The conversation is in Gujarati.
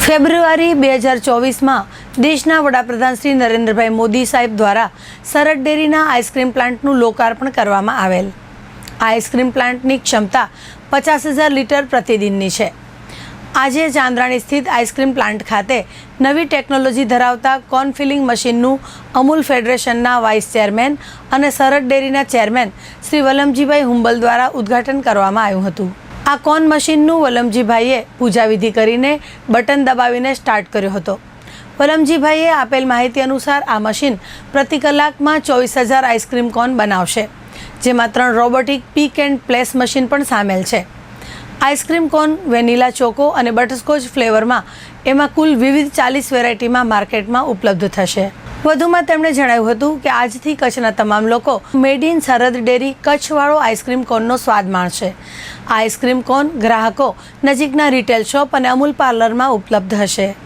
ફેબ્રુઆરી બે હજાર ચોવીસમાં દેશના વડાપ્રધાન શ્રી નરેન્દ્રભાઈ મોદી સાહેબ દ્વારા સરહદ ડેરીના આઈસ્ક્રીમ પ્લાન્ટનું લોકાર્પણ કરવામાં આવેલ. આઈસ્ક્રીમ પ્લાન્ટની ક્ષમતા પચાસ હજાર લીટર પ્રતિદિનની છે. આજે ચાંદ્રાણી સ્થિત આઈસ્ક્રીમ પ્લાન્ટ ખાતે નવી ટેકનોલોજી ધરાવતા કોર્ન ફિલિંગ મશીનનું અમૂલ ફેડરેશનના વાઇસ ચેરમેન અને સરહદ ડેરીના ચેરમેન શ્રી વલમજીભાઈ હુંબલ દ્વારા ઉદ્ઘાટન કરવામાં આવ્યું હતું. આ કોન મશીનનું વલમજીભાઈએ પૂજાવિધિ કરીને બટન દબાવીને સ્ટાર્ટ કર્યો હતો. વલમજીભાઈએ આપેલ માહિતી અનુસાર આ મશીન પ્રતિ કલાકમાં ચોવીસ હજાર આઈસ્ક્રીમ કોન બનાવશે, જેમાં ત્રણ robotic pick and place machine પણ સામેલ છે. આઈસ્ક્રીમ કોન વેનીલા ચોકો અને બટરસ્કોચ ફ્લેવરમાં એમાં કુલ વિવિધ ચાલીસ વેરાયટીમાં માર્કેટમાં ઉપલબ્ધ થશે. વધુમાં તેમણે જણાવ્યું હતું કે આજથી કચ્છના તમામ લોકો મેડ ઇન સરહદ ડેરી કચ્છવાળો આઈસ્ક્રીમ કોનનો સ્વાદ માણશે. આઈસ્ક્રીમ કોન ગ્રાહકો નજીકના રિટેલ શોપ અને અમૂલ પાર્લરમાં ઉપલબ્ધ હશે.